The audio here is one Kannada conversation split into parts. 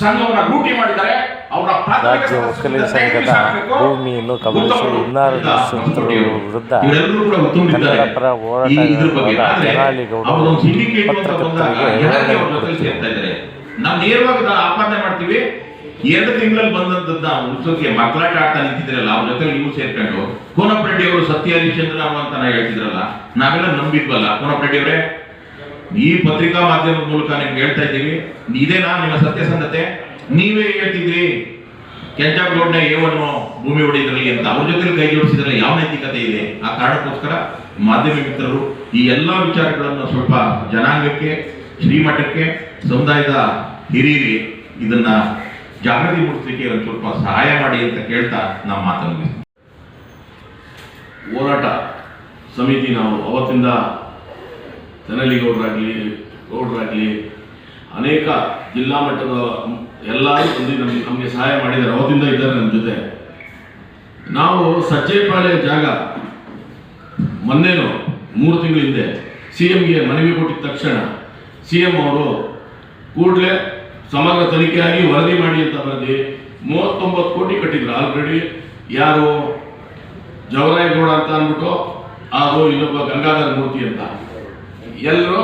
ಸಂಘವನ್ನ ಮಾಡಿದ್ದಾರೆ. ರಾಜ್ಯ ಒಕ್ಕಲಿಗ ಸದಸ್ಯರನ್ನ ಸಂಘದ ಭೂಮಿಯನ್ನು ಇನ್ನಾರು ವಿರುದ್ಧ. ಕನ್ನಡ ಪರ ಹೋರಾಟಗಾರರಾದ ಪತ್ರಕರ್ತರಿಗೆ ನಾವು ನೇರವಾಗಿ ಆಪಾದನೆ ಮಾಡ್ತೀವಿ. ಎರಡು ತಿಂಗಳಲ್ಲಿ ಉಳಿಸೋಕೆ ಮಕ್ಕಳಾಟ ಆಡ್ತಾ ನಿಂತಿದ್ರಲ್ಲ ಅವ್ರ ಜೊತೆ ನೀವು ಸೇರ್ಕೊಂಡು. ಕೋನಪ್ರೆಡ್ಡಿ ಅವರು ಸತ್ಯ ಹರಿಶ್ಚಂದ್ರ ಅಂತ ನಾ ಹೇಳ್ತಿದ್ರಲ್ಲ ನಾವೆಲ್ಲ ನಂಬಿದ್ವಲ್ಲ. ಕೋನಪ್ರೆಡ್ಡಿ ಅವರೇ ಈ ಪತ್ರಿಕಾ ಮಾಧ್ಯಮದ ಮೂಲಕ ನಿಮ್ಗೆ ಹೇಳ್ತಾ ಇದ್ದೀವಿ. ಇದೇನಾ ನಿಮ್ಮ ಸತ್ಯಸಂಧತೆ. ನೀವೇ ಹೇಳ್ತಿದ್ರಿ ಕೆಂಚಾಗೌಡನ ಏವನ್ನು ಭೂಮಿ ಹೊಡೆದ್ರಲ್ಲಿ ಅಂತ. ಅವ್ರ ಜೊತೆ ಕೈ ಜೋಡಿಸಿದ್ರೆ ಯಾವ ನೈತಿಕತೆ ಇದೆ? ಆ ಕಾರಣಕ್ಕೋಸ್ಕರ ಮಾಧ್ಯಮ ಮಿತ್ರರು ಈ ಎಲ್ಲಾ ವಿಚಾರಗಳನ್ನು ಸ್ವಲ್ಪ ಜನಾಂಗಕ್ಕೆ, ಶ್ರೀಮಠಕ್ಕೆ, ಸಮುದಾಯದ ಹಿರಿಯರಿಗೆ ಇದನ್ನ ಜಾಗೃತಿ ಮೂಡಿಸಲಿಕ್ಕೆ ಒಂದು ಸ್ವಲ್ಪ ಸಹಾಯ ಮಾಡಿ ಅಂತ ಕೇಳ್ತಾ ನಮ್ಮ ಮಾತನ್ನು ಹೋರಾಟ ಸಮಿತಿ ನಾವು ಅವತ್ತಿಂದ ತೆನಲಿಗೌಡರಾಗಲಿ ಗೌಡರಾಗಲಿ ಅನೇಕ ಜಿಲ್ಲಾ ಮಟ್ಟದ ಎಲ್ಲರೂ ಬಂದು ನಮಗೆ ನಮಗೆ ಸಹಾಯ ಮಾಡಿದ್ದಾರೆ. ಅವತ್ತಿಂದ ಇದ್ದಾರೆ ನಮ್ಮ ಜೊತೆ. ನಾವು ಸಜ್ಜೆಪಾಳ್ಯ ಜಾಗ ಮೊನ್ನೆನೋ ಮೂರು ತಿಂಗಳ ಹಿಂದೆ ಸಿ ಎಂಗೆ ಮನವಿ ಕೊಟ್ಟಿದ ತಕ್ಷಣ ಸಿ ಎಂ ಅವರು ಕೂಡಲೇ ಸಮಗ್ರ ತನಿಖೆಯಾಗಿ ವರದಿ ಮಾಡಿ ಅಂತ ಬರೆದಿ ಮೂವತ್ತೊಂಬತ್ತು ಕೋಟಿ ಕಟ್ಟಿದ್ರು. ಆಲ್ರೆಡಿ ಯಾರು ಜವರಾಯಗೌಡ ಅಂತ ಅಂದ್ಬಿಟ್ಟು ಅದು ಇನ್ನೊಬ್ಬ ಗಂಗಾಧರ ಮೂರ್ತಿ ಅಂತ. ಎಲ್ಲರೂ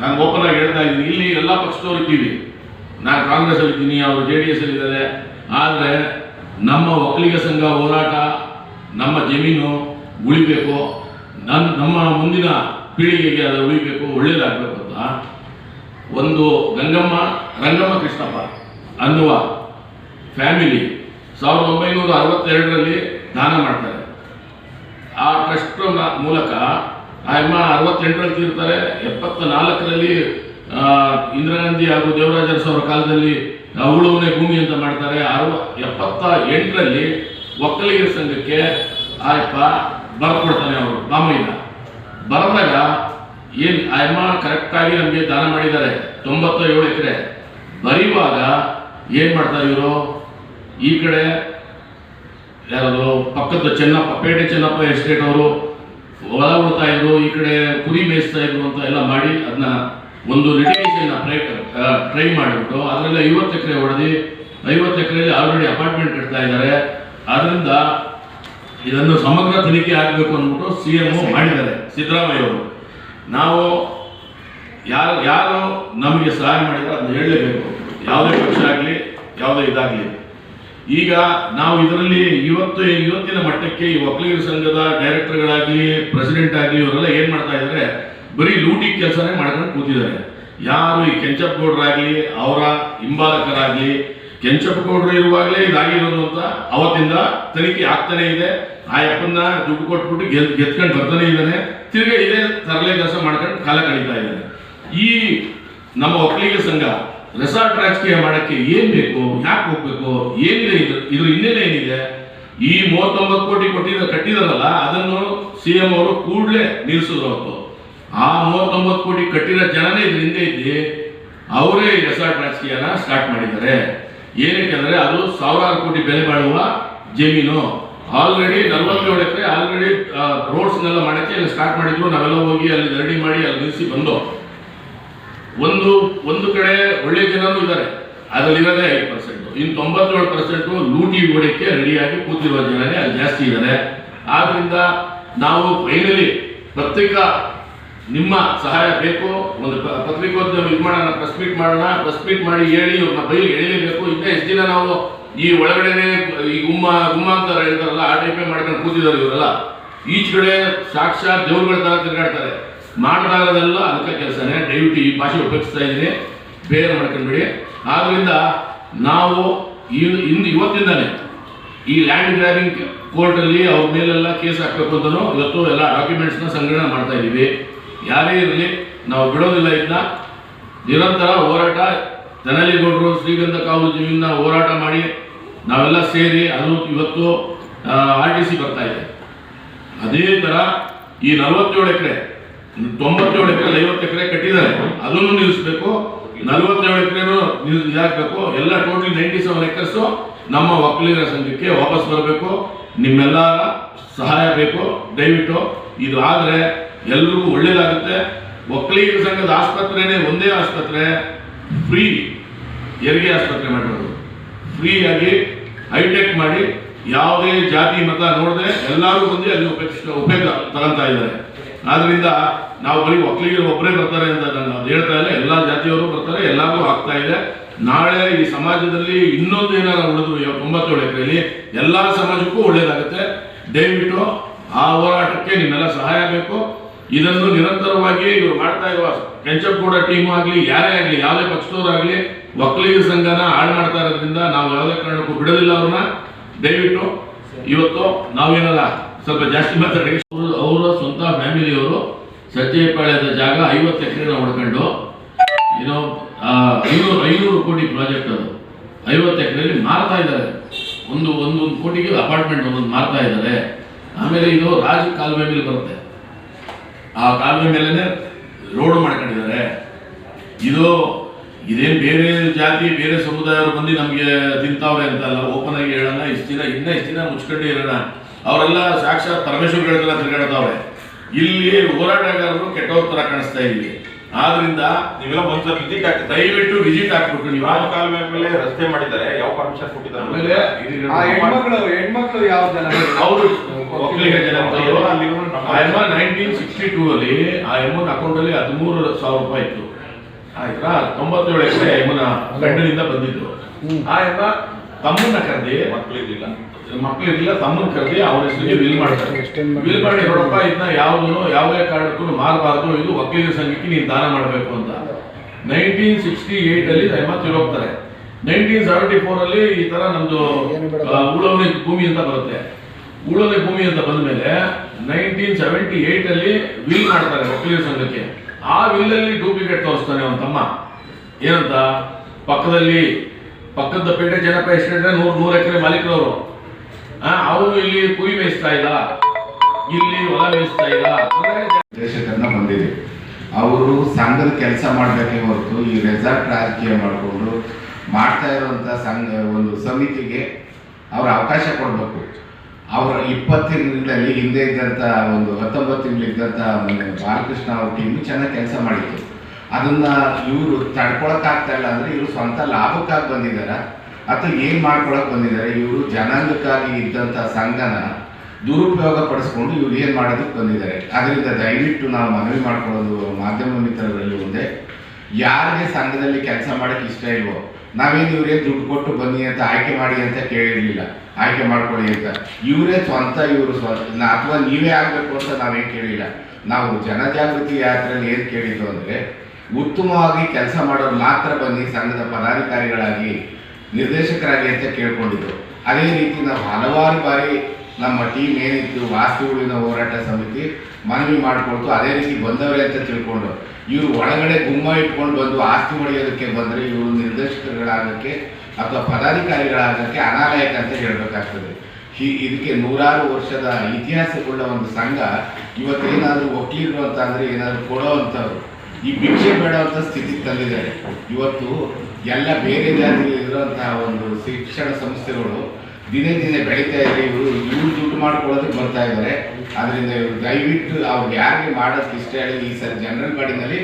ನಾನು ಓಪನ್ ಆಗಿ ಹೇಳ್ತಾ ಇದ್ದೀನಿ. ಇಲ್ಲಿ ಎಲ್ಲ ಪಕ್ಷದವರು ಇದ್ದೀವಿ. ನಾನು ಕಾಂಗ್ರೆಸ್ ಅಲ್ಲಿ ಇದ್ದೀನಿ, ಅವರು ಜೆ ಡಿ ಎಸ್ ಅಲ್ಲಿ ಇದ್ದಾರೆ. ಆದರೆ ನಮ್ಮ ಒಕ್ಕಲಿಗ ಸಂಘ ಹೋರಾಟ, ನಮ್ಮ ಜಮೀನು ಉಳಿಬೇಕು. ನನ್ನ ನಮ್ಮ ಮುಂದಿನ ಪೀಳಿಗೆಗೆ ಅದು ಉಳಿಬೇಕು ಒಳ್ಳೇದಾಗಬೇಕು ಅಂತ ಒಂದು ಗಂಗಮ್ಮ, ರಂಗಮ್ಮ ಕೃಷ್ಣಪ್ಪ ಅನ್ನುವ ಫ್ಯಾಮಿಲಿ ಸಾವಿರದ ಒಂಬೈನೂರ ಅರವತ್ತೆರಡರಲ್ಲಿ ದಾನ ಮಾಡ್ತಾರೆ. ಆ ಟ್ರಸ್ಟ್ ಮೂಲಕ ಆ ಅಮ್ಮ ಅರವತ್ತೆಂಟರಲ್ಲಿ ತೀರ್ತಾರೆ ಎಪ್ಪತ್ತ ನಾಲ್ಕರಲ್ಲಿ ಇಂದಿರಾ ಗಾಂಧಿ ಹಾಗೂ ದೇವರಾಜ ಅರಸು ಅವರ ಕಾಲದಲ್ಲಿ ಉಳುವನೆ ಭೂಮಿ ಅಂತ ಮಾಡ್ತಾರೆ. ಅರವ ಎಪ್ಪತ್ತ ಎಂಟರಲ್ಲಿ ಒಕ್ಕಲಿಗರ ಸಂಘಕ್ಕೆ ಆಯಪ್ಪ ಯಪ್ಪ ಬರ್ಕೊಡ್ತಾನೆ ಅವರು, ಬಾಮಯ್ಯ. ಬರೆದಾಗ ಏನು ಆಯಮ್ಮ ಕರೆಕ್ಟಾಗಿ ನಮಗೆ ದಾನ ಮಾಡಿದ್ದಾರೆ. ತೊಂಬತ್ತ ಏಳು ಎಕರೆ. ಬರೆಯುವಾಗ ಏನು ಮಾಡ್ತಾರೆ ಇವರು? ಈ ಕಡೆ ಯಾರದು? ಪಕ್ಕದ ಚೆನ್ನಪ್ಪ, ಪೇಟೆ ಚೆನ್ನಪ್ಪ ಎಸ್ಟೇಟ್ ಅವರು ಹೊಲ ಉಳ್ತಾ ಇದ್ರು ಈ ಕಡೆ ಕುರಿ ಮೇಯಿಸ್ತಾ ಇದ್ರು ಅಂತ ಎಲ್ಲ ಮಾಡಿ ಅದನ್ನ ಒಂದು ಲಿಟಿಗೇಷನ್ ಟ್ರೈ ಟ್ರೈ ಮಾಡಿಬಿಟ್ಟು ಅದರಲ್ಲಿ ಐವತ್ತು ಎಕರೆ ಹೊಡೆದು ಐವತ್ತು ಎಕರೆಯಲ್ಲಿ ಆಲ್ರೆಡಿ ಅಪಾರ್ಟ್ಮೆಂಟ್ ಕಟ್ತಾ ಇದ್ದಾರೆ. ಆದ್ರಿಂದ ಇದನ್ನು ಸಮಗ್ರ ತನಿಖೆ ಆಗಬೇಕು ಅಂದ್ಬಿಟ್ಟು ಸಿ ಎಂ ಮಾಡಿದ್ದಾರೆ ಸಿದ್ದರಾಮಯ್ಯ ಅವರು. ನಾವು ಯಾರು ಯಾರು ನಮಗೆ ಸಹಾಯ ಮಾಡಿದ್ರೆ ಅದನ್ನ ಹೇಳಲೇಬೇಕು. ಯಾವುದೇ ಪಕ್ಷ ಆಗಲಿ ಯಾವುದೇ ಇದಾಗಲಿ. ಈಗ ನಾವು ಇದರಲ್ಲಿ ಇವತ್ತು ಇವತ್ತಿನ ಮಟ್ಟಕ್ಕೆ ಈ ಒಕ್ಕಲಿಗರ ಸಂಘದ ಡೈರೆಕ್ಟರ್ಗಳಾಗಲಿ ಪ್ರೆಸಿಡೆಂಟ್ ಆಗಲಿ ಇವರೆಲ್ಲ ಏನು ಮಾಡ್ತಾ ಇದ್ದಾರೆ ಬರೀ ಲೂಟಿ ಕೆಲಸನೇ ಮಾಡ್ಕೊಂಡು ಕೂತಿದ್ದಾರೆ. ಯಾರು ಈ ಕೆಂಚಪ್ಪಗೌಡರಾಗಲಿ ಅವರ ಹಿಂಬಾಲಕರಾಗಲಿ ಕೆಂಚಪ್ಪಗೌಡರು ಇರುವಾಗಲೇ ಇದಾಗಿರೋದು ಅಂತ ಅವತ್ತಿಂದ ತನಿಖೆ ಆಗ್ತಾನೆ ಇದೆ. ಆ ಯಪ್ಪನ್ನ ದುಡ್ಡು ಕೊಟ್ಬಿಟ್ಟು ಗೆದ್, ಗೆದ್ಕೊಂಡು ಬರ್ತಾನೆ ಇದ್ದಾನೆ. ತಿರ್ಗಾ ಇದೇ ತರಲೆ ಕೆಲಸ ಮಾಡ್ಕೊಂಡು ಕಾಲ ಕಳೀತಾ ಇದ್ದಾನೆ. ಈ ನಮ್ಮ ಒಕ್ಕಲಿಗ ಸಂಘ ರೆಸಾರ್ಟ್ ರಾಜಕೀಯ ಮಾಡಕ್ಕೆ ಏನು ಬೇಕು, ಯಾಕೆ ಹೋಗ್ಬೇಕು, ಏನಿದೆ ಇದು ಇದ್ರ ಹಿನ್ನೆಲೆ ಏನಿದೆ? ಈ ಮೂವತ್ತೊಂಬತ್ತು ಕೋಟಿ ಕೊಟ್ಟಿದ ಕಟ್ಟಿದಾರಲ್ಲ, ಅದನ್ನು ಸಿ ಎಂ ಅವರು ಕೂಡಲೇ ನಿಲ್ಲಿಸಿದ್ರು ಅವತ್ತು. ಆ ಮೂವತ್ತೊಂಬತ್ತು ಕೋಟಿ ಕಟ್ಟಿರೋ ಜನನೇ ಇದ್ರ ಹಿಂದೆ ಇದ್ದು, ಅವರೇ ಈ ರೆಸಾರ್ಟ್ ರಾಜಕೀಯನ ಸ್ಟಾರ್ಟ್ ಮಾಡಿದ್ದಾರೆ. ಏನಕ್ಕೆ ಅಂದ್ರೆ ಅದು ಸಾವಿರಾರು ಕೋಟಿ ಬೆಲೆ ಬಾಳುವ ಜಮೀನು. ಆಲ್ರೆಡಿ ನಲ್ವತ್ತೇಳು ಎಕರೆ ಆಲ್ರೆಡಿ ರೋಡ್ಸ್ನೆಲ್ಲ ಮಾಡೋಕ್ಕೆ ಸ್ಟಾರ್ಟ್ ಮಾಡಿದ್ರು. ನಾವೆಲ್ಲ ಹೋಗಿ ಅಲ್ಲಿ ರೆಡಿ ಮಾಡಿ ಅಲ್ಲಿ ನಿಲ್ಲಿಸಿ ಬಂದು ಒಂದು ಒಂದು ಕಡೆ ಒಳ್ಳೆ ಜನರು ಇದ್ದಾರೆ. ಅದರಲ್ಲಿ ಇರೋದೇ ಐದು ಪರ್ಸೆಂಟ್ ಇನ್ನು ತೊಂಬತ್ತೇಳು ಪರ್ಸೆಂಟ್ ಲೂಟಿ ಓಡಕ್ಕೆ ರೆಡಿಯಾಗಿ ಕೂತಿರುವ ಜನರೇ ಅಲ್ಲಿ ಜಾಸ್ತಿ ಇದ್ದಾರೆ. ಆದ್ರಿಂದ ನಾವು ಫೈನಲಿ ಪತ್ರಿಕಾ ನಿಮ್ಮ ಸಹಾಯ ಬೇಕು. ಒಂದು ಪತ್ರಿಕೋದ್ಯಮ ಇದು ಮಾಡೋಣ ಪ್ರೆಸ್ ಮೀಟ್ ಮಾಡೋಣ. ಪ್ರೆಸ್ ಮೀಟ್ ಮಾಡಿ ಹೇಳಿ ಇವ್ರನ್ನ ಬೈಲಿ ಎಳಿಲೇಬೇಕು. ಇನ್ನ ಎಷ್ಟು ದಿನ ನಾವು ಈ ಒಳಗಡೆನೆ ಈ ಗುಮ್ಮ ಗುಮ್ಮ ಅಂತ ಹೇಳ್ತಾರಲ್ಲ, ಆ ಟೈಪೇ ಮಾಡ್ಕೊಂಡು ಕೂತಿದ್ದಾರೆ ಇವರೆಲ್ಲ. ಈಚ್ ಕಡೆ ಸಾಕ್ಷಾತ್ ದೇವ್ರುಗಳ ತರ ತಿರುಗಾಡ್ತಾರೆ. ಮಾಡ್ತಾ ಇರೋದೆಲ್ಲ ಅದಕ್ಕೆ ಕೆಲಸನೇ ದಯವಿಟ್ಟು ಈ ಭಾಷೆ ಉಪಯೋಗಿಸ್ತಾ ಇದ್ದೀನಿ. ಬೇರೆ ಮಾಡ್ಕೊಂಡ್ಬಿಡಿ. ಆದ್ದರಿಂದ ನಾವು ಇನ್- ಇಂದು ಇವತ್ತಿಂದಾನೆ ಈ ಲ್ಯಾಂಡ್ ಗ್ರಾಬಿಂಗ್ ಕೋರ್ಟಲ್ಲಿ ಅವ್ರ ಮೇಲೆಲ್ಲ ಕೇಸ್ ಹಾಕಬೇಕು ಅಂತಲೂ ಇವತ್ತು ಎಲ್ಲ ಡಾಕ್ಯುಮೆಂಟ್ಸ್ನ ಸಂಗ್ರಹಣೆ ಮಾಡ್ತಾ ಇದ್ದೀವಿ. ಯಾರೇ ಇರಲಿ, ನಾವು ಬಿಡೋದಿಲ್ಲ ಇದನ್ನ ನಿರಂತರ ಹೋರಾಟ ತೆನಲಿಗೌಡರು ಶ್ರೀಗಂಧ ಕಾವು ಜಮೀನ ಹೋರಾಟ ಮಾಡಿ ನಾವೆಲ್ಲ ಸೇರಿ ಅದು ಇವತ್ತು ಆರ್ ಟಿ ಸಿ ಬರ್ತಾ ಇದೆ. ಅದೇ ಥರ ಈ ನಲವತ್ತೇಳು ಎಕರೆ ತೊಂಬತ್ತೇಳು ಎಕರೆ, ಐವತ್ತು ಎಕರೆ ಕಟ್ಟಿದ್ದಾರೆ. ಅದನ್ನು ನಿಲ್ಲಿಸಬೇಕು. ನಲವತ್ತೇಳು ಎಕರೆನು ಇದಾಗಬೇಕು. ಎಲ್ಲ ಟೋಟಲ್ ನೈಂಟಿ ಸೆವೆನ್ ಎಕರ್ಸು ನಮ್ಮ ಒಕ್ಕಲಿಗರ ಸಂಘಕ್ಕೆ ವಾಪಸ್ ಬರಬೇಕು. ನಿಮ್ಮೆಲ್ಲ ಸಹಾಯ ಬೇಕು. ದಯವಿಟ್ಟು ಇದು ಆದರೆ ಎಲ್ರಿಗೂ ಒಳ್ಳೇದಾಗುತ್ತೆ. ಒಕ್ಕಲಿಗರ ಸಂಘದ ಆಸ್ಪತ್ರೆನೇ ಒಂದೇ ಆಸ್ಪತ್ರೆ. ಫ್ರೀ ಹೆರಿಗೆ ಆಸ್ಪತ್ರೆ ಮಾಡಿರೋದು. ಫ್ರೀ ಆಗಿ ಹೈಟೆಕ್ ಮಾಡಿ ಯಾವುದೇ ಜಾತಿ, ಮತ ನೋಡದೆ ಎಲ್ಲರೂ ಬಂದು ಅಲ್ಲಿ ಉಪಯೋಗ ಉಪಯೋಗ ತಗೊಂತಾ ಇದ್ದಾರೆ. ಆದ್ರಿಂದ ನಾವು ಬರೀ ಒಕ್ಕಲಿಗರು ಒಬ್ಬರೇ ಬರ್ತಾರೆ ಅಂತ ನಾನು ಹೇಳ್ತಾ ಇಲ್ಲ. ಎಲ್ಲ ಜಾತಿಯವರು ಬರ್ತಾರೆ, ಎಲ್ಲರಿಗೂ ಆಗ್ತಾ ಇದೆ. ನಾಳೆ ಈ ಸಮಾಜದಲ್ಲಿ ಇನ್ನೊಂದು ಏನಾರ ಉಳಿದ್ರು ಒಂಬತ್ತೇಳು ಎಕರೆಯಲ್ಲಿ ಎಲ್ಲ ಸಮಾಜಕ್ಕೂ ಒಳ್ಳೇದಾಗುತ್ತೆ. ದಯವಿಟ್ಟು ಆ ಹೋರಾಟಕ್ಕೆ ನಿಮ್ಮೆಲ್ಲ ಸಹಾಯ ಬೇಕು. ಇದನ್ನು ನಿರಂತರವಾಗಿ ಇವರು ಮಾಡ್ತಾ ಇರುವ ಕೆಂಚಪ್ಪಗೌಡ ಟೀಮ್ ಆಗಲಿ, ಯಾರೇ ಆಗಲಿ, ಯಾವುದೇ ಪಕ್ಷದವರಾಗಲಿ ಒಕ್ಕಲಿಗರ ಸಂಘನ ಹಾಳು ಮಾಡ್ತಾ ಇರೋದ್ರಿಂದ ನಾವು ಯಾವುದೇ ಕಾರಣಕ್ಕೂ ಬಿಡೋದಿಲ್ಲ ಅವ್ರನ್ನ. ದಯವಿಟ್ಟು ಇವತ್ತು ನಾವೇನಲ್ಲ ಸ್ವಲ್ಪ ಜಾಸ್ತಿ ಮಾತಾಡಿ. ಅವರ ಸ್ವಂತ ಫ್ಯಾಮಿಲಿಯವರು ಸಜ್ಜೆಪಾಳ್ಯದ ಜಾಗ ಐವತ್ತು ಎಕರೆನ ಹೊಡ್ಕೊಂಡು, ಏನೋ ಐನೂರು ಐನೂರು ಕೋಟಿ ಪ್ರಾಜೆಕ್ಟ್ ಅದು. ಐವತ್ತು ಎಕರೆಯಲ್ಲಿ ಮಾರ್ತಾ ಇದ್ದಾರೆ. ಒಂದು ಒಂದು ಕೋಟಿಗೆ ಅಪಾರ್ಟ್ಮೆಂಟ್ ಒಂದೊಂದು ಮಾರ್ತಾ ಇದ್ದಾರೆ. ಆಮೇಲೆ ಇದು ರಾಜ ಕಾಲುವೆ ಮೇಲೆ ಬರುತ್ತೆ. ಆ ಕಾಲುವೆ ಮೇಲೇ ರೋಡ್ ಮಾಡ್ಕೊಂಡಿದ್ದಾರೆ. ಇದು, ಇದೇನು ಬೇರೆ ಜಾತಿ, ಬೇರೆ ಸಮುದಾಯವರು ಬಂದು ನಮಗೆ ತಿಂತಾವ್ರೆ ಅಂತಲ್ಲ ಓಪನ್ ಆಗಿ ಹೇಳೋಣ, ಇಷ್ಟು ದಿನ, ಇನ್ನೂ ಇಷ್ಟು ದಿನ ಮುಚ್ಕೊಂಡೇ ಇರೋಣ. ಅವರೆಲ್ಲ ಸಾಕ್ಷಾತ್ ಪರಮೇಶ್ವರ್ ಗಳನ್ನೆಲ್ಲ ತಿರ್ಗಾಡ್ತಾವ್ರೆ. ಇಲ್ಲಿ ಹೋರಾಟಗಾರರು ಕೆಟ್ಟೋತ್ತರ ತರ ಕಾಣಿಸ್ತಾ ಇಲ್ಲಿ ಆದ್ರಿಂದ ನೀವೆಲ್ಲ ಒಂದ್ಸಲ ವಿಸಿಟ್ ಹಾಕಿ ದಯವಿಟ್ಟು ವಿಸಿಟ್ ಹಾಕ್ಬಿಟ್ಟು ನೀವು. ರಾಜ ಕಾಲುವೆ ಮೇಲೆ ರಸ್ತೆ ಮಾಡಿದ್ದಾರೆ. ಯಾವ ಪರ್ಮಿಷನ್ ಕೊಟ್ಟಿದ್ದಾರೆ? ಆಮೇಲೆ ಇದು ಆ ಹೆಣ್ಮಕ್ಳು ಹೆಣ್ಮಕ್ಳು ಯಾವ ಜನ? ಅವರು ಒಕ್ಕಲಿಗ ಜನಾಂಗದವರು ಆ ನೈನ್ಟೀನ್ ಸಿಕ್ಸ್ಟಿ ಟೂ ಅಲ್ಲಿ ಆ ಎಮ್ಮನ್ ಅಕೌಂಟ್ ಅಲ್ಲಿ ಹದಿಮೂರು ಸಾವಿರ ರೂಪಾಯಿ ಇತ್ತು. ಆಯ್ತಾ? ತೊಂಬತ್ತೇಳು ಎಕರೆ ಎಮ್ಮನ ಗಂಡನಿಂದ ಬಂದಿದ್ದು. ಆ ಎಮ್ಮ ತಮ್ಮನ್ನ ಕರೆದಿ ಮಕ್ಕಳಿರ್ಲಿಲ್ಲ ತಮ್ಮನ ಕರೆದಿ ಅವ್ರ ಹೆಸರಿಗೆ ವಿಲ್ ಮಾಡ್ತಾರೆ. ವಿಲ್ ಮಾಡಿ ನೋಡಪ್ಪ ಇದನ್ನ ಯಾವ್ದು ಯಾವುದೇ ಕಾರಣಕ್ಕೂ ಮಾರಬಾರ್ದು ಇದು ಒಕ್ಕಲಿಗ ಸಂಘಕ್ಕೆ ನೀನು ದಾನ ಮಾಡಬೇಕು ಅಂತ. ನೈನ್ಟೀನ್ ಸಿಕ್ಸ್ಟಿ ಏಟ್ ಅಲ್ಲಿ ಎಮ್ಮ ತಿರೋಗ್ತಾರೆ ನೈನ್ಟೀನ್ ಸೆವೆಂಟಿ ಫೋರ್ ಅಲ್ಲಿ ಈ ತರ ನಮ್ದು ಉಳವನೆ ಭೂಮಿ ಅಂತ ಬರುತ್ತೆ. ಉಳವನೆ ಭೂಮಿ ಅಂತ ಬಂದ ಮೇಲೆ ನೈನ್ಟೀನ್ ಸೆವೆಂಟಿ ಏಟ್ ಅಲ್ಲಿ ವಿಲ್ ಮಾಡ್ತಾರೆ ಒಕ್ಕಲಿಗ ಸಂಘಕ್ಕೆ. ಆ ವಿಲ್ ಅಲ್ಲಿ ಡೂಪ್ಲಿಕೇಟ್ ತೋರಿಸ್ತಾನೆ ಅವನ ತಮ್ಮ. ಏನಂತ? ಪಕ್ಕದಲ್ಲಿ ಪಕ್ಕದ ಪೇಟೆ ಜನಪ ಎಸ್ಟೇಟ್ ನೂರ್ ನೂರು ಎಕರೆ ಮಾಲೀಕರವರು. ಅವನು ಇಲ್ಲಿ ಕುರಿ ಮೇಯಿಸ್ತಾ ಇಲ್ಲ. ಇಲ್ಲಿ ಹೊಲ ಇಲ್ಲ. ನಿರ್ದೇಶಕರನ್ನ ಬಂದಿದೆ ಅವರು ಸಂಘದ ಕೆಲಸ ಮಾಡಬೇಕೇ ಹೊರತು ಈ ರೆಸಾರ್ಟ್ ರಾಜಕೀಯ ಮಾಡಿಕೊಂಡು ಮಾಡ್ತಾ ಇರುವಂಥ ಸಂಘ, ಒಂದು ಸಮಿತಿಗೆ ಅವ್ರ ಅವಕಾಶ ಕೊಡಬೇಕು. ಅವರ ಇಪ್ಪತ್ತು ತಿಂಗಳಲ್ಲಿ ಹಿಂದೆ ಇದ್ದಂಥ ಒಂದು ಹತ್ತೊಂಬತ್ತು ತಿಂಗಳಿದ್ದಂಥ ಬಾಲಕೃಷ್ಣ ಅವ್ರ ಟೀಮು ಚೆನ್ನಾಗಿ ಕೆಲಸ ಮಾಡಿತ್ತು ಅದನ್ನ ಇವರು ತಡ್ಕೊಳಕ್ಕಾಗ್ತಾ ಇಲ್ಲ ಅಂದ್ರೆ ಇವರು ಸ್ವಂತ ಲಾಭಕ್ಕಾಗಿ ಬಂದಿದ್ದಾರ ಅಥವಾ ಏನು ಮಾಡ್ಕೊಳಕ್ ಬಂದಿದ್ದಾರೆ? ಇವರು ಜನಾಂಗಕ್ಕಾಗಿ ಇದ್ದಂಥ ಸಂಘನ ದುರುಪಯೋಗ ಪಡಿಸ್ಕೊಂಡು ಇವ್ರು ಏನು ಮಾಡೋದಕ್ಕೆ ಬಂದಿದ್ದಾರೆ? ಅದರಿಂದ ದಯವಿಟ್ಟು ನಾವು ಮನವಿ ಮಾಡ್ಕೊಳ್ಳೋದು ಮಾಧ್ಯಮ ಮಿತ್ರರಲ್ಲಿ ಒಂದೇ. ಯಾರಿಗೆ ಸಂಘದಲ್ಲಿ ಕೆಲಸ ಮಾಡೋಕ್ಕೆ ಇಷ್ಟ ಇಲ್ವೋ, ನಾವೇನು ಇವರೇ ದುಡ್ಡು ಕೊಟ್ಟು ಬನ್ನಿ ಅಂತ ಆಯ್ಕೆ ಮಾಡಿ ಅಂತ ಕೇಳಿರ್ಲಿಲ್ಲ. ಆಯ್ಕೆ ಮಾಡ್ಕೊಳ್ಳಿ ಅಂತ. ಇವರೇ ಸ್ವಂತ ಇವರು ಸ್ವಂತ ಅಥವಾ ನೀವೇ ಆಗಬೇಕು ಅಂತ ನಾವೇನು ಕೇಳಿಲ್ಲ. ನಾವು ಜನಜಾಗೃತಿ ಯಾತ್ರೆಯಲ್ಲಿ ಏನು ಕೇಳಿದ್ದು ಅಂದರೆ, ಉತ್ತಮವಾಗಿ ಕೆಲಸ ಮಾಡೋರು ಮಾತ್ರ ಬನ್ನಿ, ಸಂಘದ ಪದಾಧಿಕಾರಿಗಳಾಗಿ. ನಿರ್ದೇಶಕರಾಗಿ ಅಂತ ಕೇಳ್ಕೊಂಡಿದ್ದರು ಅದೇ ರೀತಿ ನಾವು ಹಲವಾರು ಬಾರಿ ನಮ್ಮ ಟೀಮ್ ಏನಿತ್ತು ವಾಸ್ತುಗಳಿನ ಹೋರಾಟ ಸಮಿತಿ ಮನವಿ ಮಾಡಿಕೊಳ್ತು, ಅದೇ ರೀತಿ ಬಂದವರೇ ಅಂತ ತಿಳ್ಕೊಂಡು ಇವರು ಒಳಗಡೆ ಗುಮ್ಮ ಇಟ್ಕೊಂಡು ಬಂದು ಆಸ್ತಿ ಹೊಡೆಯೋದಕ್ಕೆ ಬಂದರೆ ಇವರು ನಿರ್ದೇಶಕರುಗಳಾಗೋಕ್ಕೆ ಅಥವಾ ಪದಾಧಿಕಾರಿಗಳಾಗೋಕ್ಕೆ ಅನಾಲಯಕ ಅಂತ ಹೇಳಬೇಕಾಗ್ತದೆ. ಹೀ, ಇದಕ್ಕೆ ನೂರಾರು ವರ್ಷದ ಇತಿಹಾಸವುಳ್ಳ ಒಂದು ಸಂಘ ಇವತ್ತೇನಾದರೂ ಒಕ್ಕಲಿಗರು ಅಂತ ಅಂದರೆ ಏನಾದರೂ ಕೊಡೋ ಅಂಥವ್ರು ಈ ಭಿಕ್ಷೆ ಬೇಡವಂತ ಸ್ಥಿತಿಗೆ ತಂದಿದ್ದಾರೆ ಇವತ್ತು ಎಲ್ಲ ಬೇರೆ ಜಾತಿಯಲ್ಲಿ ಇರುವಂತಹ ಒಂದು ಶಿಕ್ಷಣ ಸಂಸ್ಥೆಗಳು ದಿನೇ ದಿನೇ ಬೆಳೀತಾ ಇದೆ ಇವರು ಇವ್ರು ದುಡ್ಡು ಮಾಡ್ಕೊಳ್ಳೋದಕ್ಕೆ ಬರ್ತಾ ಇದ್ದಾರೆ. ಅದರಿಂದ ಇವರು ದಯವಿಟ್ಟು ಅವ್ರು ಯಾರಿಗೆ ಮಾಡೋದಕ್ಕೆ ಇಷ್ಟ ಹೇಳಿ ಈ ಸರ್ ಜನರಲ್ ಬಾಡಿನಲ್ಲಿ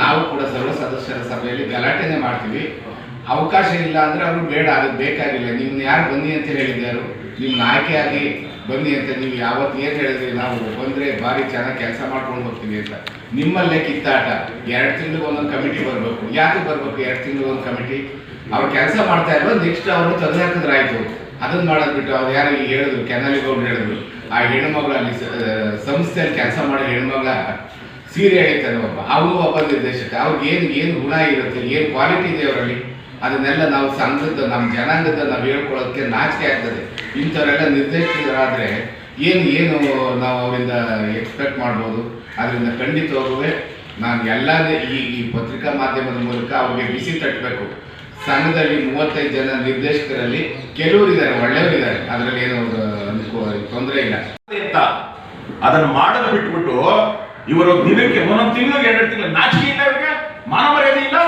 ನಾವು ಕೂಡ ಸರ್ವ ಸದಸ್ಯರ ಸಭೆಯಲ್ಲಿ ಗಲಾಟೆನೇ ಮಾಡ್ತೀವಿ. ಅವಕಾಶ ಇಲ್ಲ ಅಂದರೆ ಅವರು ಬೇಡ, ಅದಕ್ಕೆ ಬೇಕಾಗಿಲ್ಲ. ನಿಮ್ನ ಯಾರು ಬನ್ನಿ ಅಂತ ಹೇಳಿದ್ದಾರು ಆಯ್ಕೆ ಆಯ್ಕೆಯಾಗಿ ಬನ್ನಿ ಅಂತ ನೀವು ಯಾವತ್ತು ಏನು ಹೇಳಿದ್ರಿ? ನಾವು ಬಂದರೆ ಭಾರಿ ಚೆನ್ನಾಗಿ ಕೆಲಸ ಮಾಡ್ಕೊಂಡು ಹೋಗ್ತೀವಿ ಅಂತ. ನಿಮ್ಮಲ್ಲೇ ಕಿತ್ತಾಟ. ಎರಡು ತಿಂಗಳಿಗೆ ಒಂದೊಂದು ಕಮಿಟಿ ಬರಬೇಕು. ಯಾಕೆ ಬರಬೇಕು ಎರಡು ತಿಂಗಳಿಗೆ ಒಂದು ಕಮಿಟಿ ಅವ್ರು ಕೆಲಸ ಮಾಡ್ತಾ ಇರೋ ನೆಕ್ಸ್ಟ್ ಅವರು ತೆಗೆದು ಹಾಕಿದ್ರಾಯ್ತು ಅದನ್ನ ಮಾಡೋದು ಬಿಟ್ಟು ಅವ್ರು ಯಾರು ಹೇಳಿದ್ರು ಹೇಳಿದ್ರು ಹೋಗಿ ಹೇಳಿದ್ರು, ಆ ಹೆಣ್ಮಗಳ ಸಂಸ್ಥೆಯಲ್ಲಿ ಕೆಲಸ ಮಾಡೋ ಹೆಣ್ಮಗಳ ಸೀರೆ ಹೇಳ್ತಾನೆ ಒಬ್ಬ. ಅವನು ಒಬ್ಬ ನಿರ್ದೇಶಕ. ಅವ್ರಿಗೆ ಏನು ಏನು ಗುಣ ಇರುತ್ತೆ, ಏನು ಕ್ವಾಲಿಟಿ ಇದೆ ಅವರಲ್ಲಿ, ಅದನ್ನೆಲ್ಲ ನಾವು ಸಂಘದ ನಮ್ಮ ಜನಾಂಗದ ನಾವು ಹೇಳ್ಕೊಳ್ಳೋದಕ್ಕೆ ನಾಚಿಕೆ ಆಗ್ತದೆ. ಇಂಥವರೆಲ್ಲ ನಿರ್ದೇಶಕರಾದ್ರೆ ಏನು ಏನು ನಾವು ಅವರಿಂದ ಎಕ್ಸ್ಪೆಕ್ಟ್ ಮಾಡ್ಬೋದು? ಅದರಿಂದ ಖಂಡಿತವಾಗುವೆ ನಾನು ಎಲ್ಲದೇ ಈ ಈ ಪತ್ರಿಕಾ ಮಾಧ್ಯಮದ ಮೂಲಕ ಅವ್ರಿಗೆ ಬಿಸಿ ತಟ್ಟಬೇಕು. ಸಂಘದಲ್ಲಿ ಮೂವತ್ತೈದು ಜನ ನಿರ್ದೇಶಕರಲ್ಲಿ ಕೆಲವರು ಇದ್ದಾರೆ ಒಳ್ಳೆಯವರಿದ್ದಾರೆ ಅದರಲ್ಲಿ ಏನು ತೊಂದರೆ ಇಲ್ಲ. ಅದನ್ನು ಮಾಡಲು ಬಿಟ್ಬಿಟ್ಟು ಇವರು ದಿನಕ್ಕೆ, ಒಂದೊಂದು ತಿಂಗಳು ಎರಡು ತಿಂಗಳು ನಾಚಿಕೆ ಇಲ್ಲ ಇವರಿಗೆ? ಮಾನ ಮರ್ಯಾದೆ ಇಲ್ಲ?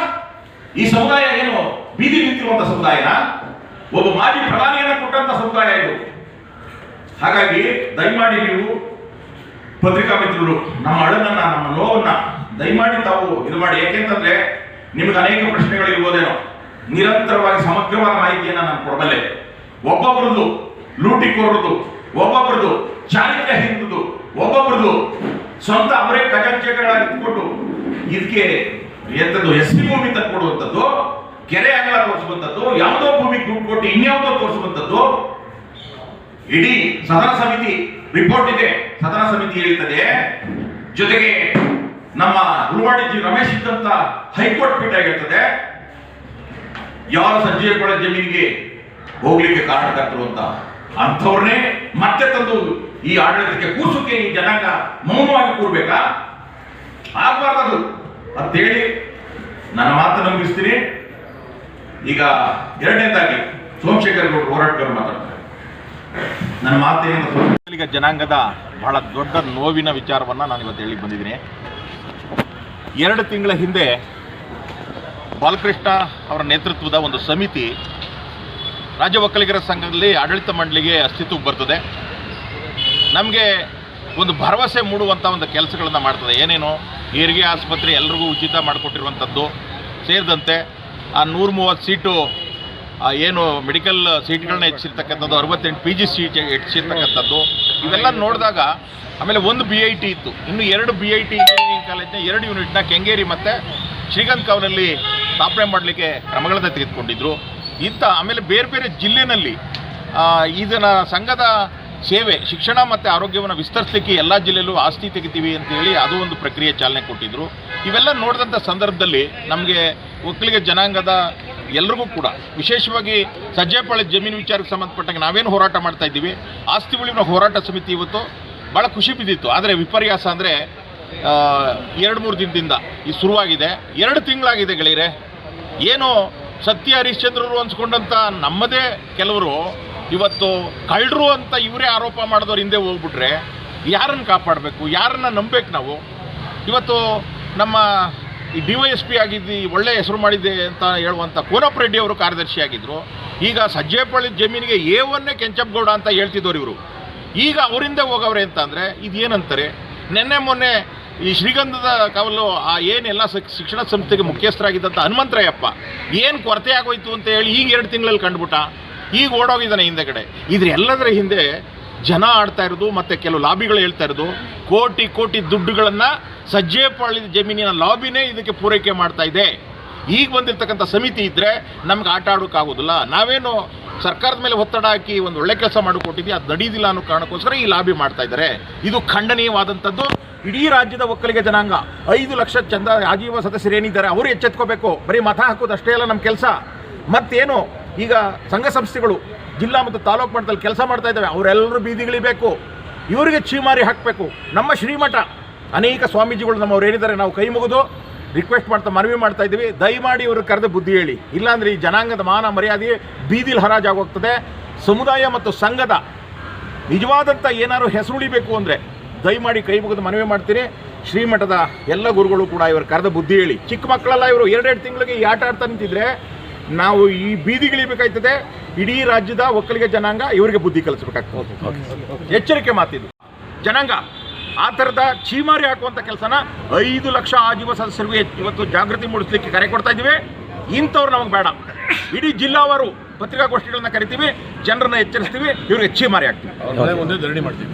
ಈ ಸಮುದಾಯ ಏನು ಬೀದಿ ನಿಂತಿರುವಂತ ಸಮುದಾಯನ? ಒಬ್ಬ ಮಾಜಿ ಪ್ರಧಾನಿಯನ್ನು ಕೊಟ್ಟಂತ ಸಮುದಾಯ ಇದು. ಹಾಗಾಗಿ, ದಯಮಾಡಿ ನೀವು ಪತ್ರಿಕಾ ಮಿತ್ರರು ನಮ್ಮ ಅಳನನ್ನ ನಮ್ಮ ನೋವನ್ನ ದಯಮಾಡಿ ತಾವು ಇದು ಮಾಡಿ. ಯಾಕೆಂತಂದ್ರೆ ನಿಮ್ಗೆ ಅನೇಕ ಪ್ರಶ್ನೆಗಳು ಇರ್ಬೋದೇನೋ ನಿರಂತರವಾಗಿ ಸಮಗ್ರವಾದ ಮಾಹಿತಿಯನ್ನ ನಾನು ಕೊಡಬಲ್ಲೆ. ಒಬ್ಬೊಬ್ರದ್ದು ಲೂಟಿಕೋರದ್ದು, ಒಬ್ಬೊಬ್ರದ್ದು ಚಾರಿತ್ರ್ಯ ಹಿಂದುದು ಒಬ್ಬೊಬ್ರದ್ದು ಸ್ವಂತ ಅವರೇ ಖಜಾಂಚಿಗಳಾಗಿ ಇಟ್ಕೊಂಡು ಇದಕ್ಕೆ ಎಂತದ್ದು ಎಸ್ಟಿ ಭೂಮಿ ತಂದ್ಕೊಡುವಂಥದ್ದು ಕೆರೆ ಅಂಗಳ ತೋರಿಸುವಂಥದ್ದು ಯಾವುದೋ ಭೂಮಿಗೆ ದುಡ್ಡು ಕೊಟ್ಟು ಇನ್ಯಾವುದೋ ತೋರಿಸುವಂಥದ್ದು ಇಡೀ ಸದನ ಸಮಿತಿ ರಿಪೋರ್ಟ್ ಇದೆ. ಸದನ ಸಮಿತಿ ಹೇಳ್ತದೆ ಜೊತೆಗೆ ನಮ್ಮ ಜಿ ರಮೇಶ್ ಇದ್ದಂತ ಹೈಕೋರ್ಟ್ ಪೀಠ ಹೇಳ್ತದೆ ಯಾರು ಸಂಜೀವ ಕೊಳ ಜಮೀನಿಗೆ ಹೋಗ್ಲಿಕ್ಕೆ ಕಾರಣಕರ್ತರು ಅಂತ ಅಂಥವ್ರನ್ನೇ ಮತ್ತೆ ತಂದು ಈ ಆಡಳಿತಕ್ಕೆ ಕೂಸಕ್ಕೆ ಈ ಜನಾಂಗ ಮೌನವಾಗಿ ಕೂರ್ಬೇಕಾ? ಆಗ್ಬಾರ್ದು ಅಂತೇಳಿ ನನ್ನ ಮಾತು ನಂಬಿಸ್ತೀನಿ ಈಗ ಎರಡನೇದಾಗಿ ಸೋಮಶೇಖರ್ ಗೌಡ್ರು ಹೋರಾಟಗಾರರು ಮಾತಾಡ್ತಾರೆ. ನನ್ನ ಮಾತೇನು ಈಗ ಜನಾಂಗದ ಬಹಳ ದೊಡ್ಡ ನೋವಿನ ವಿಚಾರವನ್ನು ನಾನು ಇವತ್ತು ಹೇಳಿ ಬಂದಿದ್ದೀನಿ. ಎರಡು ತಿಂಗಳ ಹಿಂದೆ ಬಾಲಕೃಷ್ಣ ಅವರ ನೇತೃತ್ವದ ಒಂದು ಸಮಿತಿ ರಾಜ್ಯ ಒಕ್ಕಲಿಗರ ಸಂಘದಲ್ಲಿ ಆಡಳಿತ ಮಂಡಳಿಗೆ ಅಸ್ತಿತ್ವಕ್ಕೆ ಬರ್ತದೆ. ನಮಗೆ ಒಂದು ಭರವಸೆ ಮೂಡುವಂಥ ಒಂದು ಕೆಲಸಗಳನ್ನು ಮಾಡ್ತದೆ. ಏನೇನು? ಹೆರಿಗೆ ಆಸ್ಪತ್ರೆ ಎಲ್ರಿಗೂ ಉಚಿತ ಮಾಡಿಕೊಟ್ಟಿರುವಂಥದ್ದು ಸೇರಿದಂತೆ ಆ ನೂರ ಮೂವತ್ತು ಸೀಟು ಏನು ಮೆಡಿಕಲ್ ಸೀಟ್ಗಳನ್ನ ಹೆಚ್ಚಿರ್ತಕ್ಕಂಥದ್ದು ಅರವತ್ತೆಂಟು ಪಿ ಜಿ ಸೀಟ್ ಹೆಚ್ಚಿರ್ತಕ್ಕಂಥದ್ದು ಇವೆಲ್ಲ ನೋಡಿದಾಗ ಆಮೇಲೆ ಒಂದು ಬಿ ಐ ಟಿ ಇತ್ತು. ಇನ್ನು ಎರಡು ಬಿ ಐ ಟಿ ಇಂಜಿನಿಯರಿಂಗ್ ಕಾಲೇಜ್ನ ಎರಡು ಯೂನಿಟ್ನ ಕೆಂಗೇರಿ ಮತ್ತು ಶ್ರೀಗಂಧ ಕಾವ್ನಲ್ಲಿ ಸ್ಥಾಪನೆ ಮಾಡಲಿಕ್ಕೆ ಕ್ರಮಗಳನ್ನು ತೆಗೆದುಕೊಂಡಿದ್ರು. ಇಂಥ ಆಮೇಲೆ ಬೇರೆ ಬೇರೆ ಜಿಲ್ಲೆನಲ್ಲಿ ಆ, ಇದನ್ನ ಸಂಘದ ಸೇವೆ ಶಿಕ್ಷಣ ಮತ್ತು ಆರೋಗ್ಯವನ್ನು ವಿಸ್ತರಿಸಲಿಕ್ಕೆ ಎಲ್ಲ ಜಿಲ್ಲೆಯಲ್ಲೂ ಆಸ್ತಿ ತೆಗಿತೀವಿ ಅಂತೇಳಿ ಅದು ಒಂದು ಪ್ರಕ್ರಿಯೆ ಚಾಲನೆ ಕೊಟ್ಟಿದ್ದರು ಇವೆಲ್ಲ ನೋಡಿದಂಥ ಸಂದರ್ಭದಲ್ಲಿ ನಮಗೆ ಒಕ್ಕಲಿಗ ಜನಾಂಗದ ಎಲ್ರಿಗೂ ಕೂಡ, ವಿಶೇಷವಾಗಿ ಸಜ್ಜೆಪಾಳ್ಯ ಜಮೀನು ವಿಚಾರಕ್ಕೆ ಸಂಬಂಧಪಟ್ಟಂಗೆ ನಾವೇನು ಹೋರಾಟ ಮಾಡ್ತಾ ಇದ್ದೀವಿ. ಆಸ್ತಿ ಉಳಿವಿನ ಹೋರಾಟ ಸಮಿತಿ ಇವತ್ತು ಭಾಳ ಖುಷಿ ಬಿದ್ದಿತ್ತು. ಆದರೆ ವಿಪರ್ಯಾಸ ಅಂದರೆ ಎರಡು ಮೂರು ದಿನದಿಂದ ಇದು ಶುರುವಾಗಿದೆ. ಎರಡು ತಿಂಗಳಾಗಿದೆ ಗೆಳೆಯರೆ. ಏನು ಸತ್ಯ ಹರಿಶ್ಚಂದ್ರರು ಅನ್ಸ್ಕೊಂಡಂಥ ನಮ್ಮದೇ ಕೆಲವರು ಇವತ್ತು ಕಳ್ಳರು ಅಂತ ಇವರೇ ಆರೋಪ ಮಾಡಿದವ್ರು ಹಿಂದೆ ಹೋಗ್ಬಿಟ್ರೆ, ಯಾರನ್ನು ಕಾಪಾಡಬೇಕು, ಯಾರನ್ನ ನಂಬಬೇಕು ನಾವು? ಇವತ್ತು ನಮ್ಮ ಈ ಡಿ ವೈ ಎಸ್ ಪಿ ಆಗಿದ್ದು ಒಳ್ಳೆ ಹೆಸರು ಮಾಡಿದೆ ಅಂತ ಹೇಳುವಂಥ ಕೋನಪ್ಪ ರೆಡ್ಡಿ ಅವರು ಕಾರ್ಯದರ್ಶಿಯಾಗಿದ್ದರು ಈಗ ಸಜ್ಜೇಪಳ್ಳಿ ಜಮೀನಿಗೆ ಎ ಒನ್ನೇ ಕೆಂಚಪ್ಪಗೌಡ ಅಂತ ಹೇಳ್ತಿದ್ದವ್ರು ಇವರು. ಈಗ ಅವರಿಂದ ಹೋಗವ್ರೆ ಅಂತಂದರೆ ಇದೇನಂತಾರೆ? ನಿನ್ನೆ ಮೊನ್ನೆ ಈ ಶ್ರೀಗಂಧದ ಕಾವಲು, ಆ ಏನೆಲ್ಲ ಶಿಕ್- ಶಿಕ್ಷಣ ಸಂಸ್ಥೆಗೆ ಮುಖ್ಯಸ್ಥರಾಗಿದ್ದಂಥ ಹನುಮಂತರಾಯಪ್ಪ ಏನು ಕೊರತೆ ಆಗೋಯ್ತು ಅಂತ ಹೇಳಿ ಈಗ ಎರಡು ತಿಂಗಳಲ್ಲಿ ಕಂಡುಬಿಟ್ಟ. ಈಗ ಓಡೋಗಿದ್ದಾನೆ ಹಿಂದೆ ಕಡೆ. ಇದ್ರ ಎಲ್ಲದರ ಹಿಂದೆ ಜನ ಆಡ್ತಾ ಇರೋದು, ಮತ್ತು ಕೆಲವು ಲಾಬಿಗಳು ಹೇಳ್ತಾ ಇರೋದು. ಕೋಟಿ ಕೋಟಿ ದುಡ್ಡುಗಳನ್ನು ಸಜ್ಜೆಪಾಳ್ಯದ ಜಮೀನಿನ ಲಾಬಿನೇ ಇದಕ್ಕೆ ಪೂರೈಕೆ ಮಾಡ್ತಾ ಇದೆ. ಈಗ ಬಂದಿರತಕ್ಕಂಥ ಸಮಿತಿ ಇದ್ದರೆ ನಮ್ಗೆ ಆಟ ಆಡೋಕ್ಕಾಗೋದಿಲ್ಲ. ನಾವೇನು ಸರ್ಕಾರದ ಮೇಲೆ ಒತ್ತಡ ಹಾಕಿ ಒಂದು ಒಳ್ಳೆ ಕೆಲಸ ಮಾಡಿಕೊಟ್ಟಿದ್ವಿ, ಅದು ನಡೀದಿಲ್ಲ ಅನ್ನೋ ಕಾರಣಕ್ಕೋಸ್ಕರ ಈ ಲಾಬಿ ಮಾಡ್ತಾ ಇದ್ದಾರೆ. ಇದು ಖಂಡನೀಯವಾದಂಥದ್ದು. ಇಡೀ ರಾಜ್ಯದ ಒಕ್ಕಲಿಗ ಜನಾಂಗ. ಐದು ಲಕ್ಷ ಚಂದ ಆಜೀವ ಸದಸ್ಯರು ಏನಿದ್ದಾರೆ, ಅವರು ಎಚ್ಚೆತ್ಕೋಬೇಕು. ಬರೀ ಮತ ಹಾಕೋದು ಅಷ್ಟೇ ಅಲ್ಲ ನಮ್ಮ ಕೆಲಸ. ಮತ್ತೇನು? ಈಗ ಸಂಘ ಸಂಸ್ಥೆಗಳು ಜಿಲ್ಲಾ ಮತ್ತು ತಾಲೂಕು ಮಟ್ಟದಲ್ಲಿ ಕೆಲಸ ಮಾಡ್ತಾ ಇದ್ದಾವೆ. ಅವರೆಲ್ಲರೂ ಬೀದಿಗಳಿಬೇಕು ಇವರಿಗೆ ಚೀಮಾರಿ ಹಾಕಬೇಕು. ನಮ್ಮ ಶ್ರೀಮಠ. ಅನೇಕ ಸ್ವಾಮೀಜಿಗಳು ನಮ್ಮವ್ರು ಏನಿದ್ದಾರೆ ನಾವು ಕೈ ಮುಗಿದು ರಿಕ್ವೆಸ್ಟ್ ಮಾಡ್ತಾ, ಮನವಿ ಮಾಡ್ತಾ ಇದ್ದೀವಿ. ದಯಮಾಡಿ ಇವರು ಕರೆದು ಬುದ್ಧಿ ಹೇಳಿ. ಇಲ್ಲಾಂದರೆ ಈ ಜನಾಂಗದ ಮಾನ ಮರ್ಯಾದೆ ಬೀದಿಲಿ ಹರಾಜಾಗೋಗ್ತದೆ. ಸಮುದಾಯ ಮತ್ತು ಸಂಘದ ನಿಜವಾದಂಥ ಏನಾದ್ರು ಹೆಸರುಳಿಬೇಕು ಅಂದರೆ ದಯಮಾಡಿ ಕೈ ಮುಗಿದು ಮನವಿ ಮಾಡ್ತೀನಿ ಶ್ರೀಮಠದ ಎಲ್ಲ ಗುರುಗಳು ಕೂಡ ಇವರು ಕರೆದು ಬುದ್ಧಿ ಹೇಳಿ. ಚಿಕ್ಕ ಮಕ್ಕಳೆಲ್ಲ ಇವರು, ಎರಡೆರಡು ತಿಂಗಳಿಗೆ ಈ ಆಟ ಆಡ್ತಾ ನಿಂತಿದ್ರೆ ನಾವು ಈ ಬೀದಿಗಿಳಿಬೇಕಾಯ್ತದೆ. ಇಡೀ ರಾಜ್ಯದ ಒಕ್ಕಲಿಗ ಜನಾಂಗ ಇವರಿಗೆ ಬುದ್ಧಿ ಕಲಿಸ್ಬೇಕಾಗ್ತದೆ. ಎಚ್ಚರಿಕೆ ಮಾತಿದು ಜನಾಂಗ ಆ ಥರದ ಚೀಮಾರಿ ಹಾಕುವಂಥ ಕೆಲಸನ ಐದು ಲಕ್ಷ ಆಜೀವ ಸದಸ್ಯರಿಗೂ ಹೆಚ್ಚು ಇವತ್ತು ಜಾಗೃತಿ ಮೂಡಿಸ್ಲಿಕ್ಕೆ ಕರೆ ಕೊಡ್ತಾ ಇದ್ದೀವಿ. ಇಂಥವ್ರು ನಮಗೆ ಬೇಡ. ಇಡೀ ಜಿಲ್ಲಾವಾರು ಪತ್ರಿಕಾಗೋಷ್ಠಿಗಳನ್ನ ಕರಿತೀವಿ ಜನರನ್ನ ಎಚ್ಚರಿಸ್ತೀವಿ ಇವ್ರಿಗೆ ಚೀಮಾರಿ ಹಾಕ್ತೀವಿ. ಒಂದೇ ಧರಣಿ ಮಾಡ್ತೀವಿ.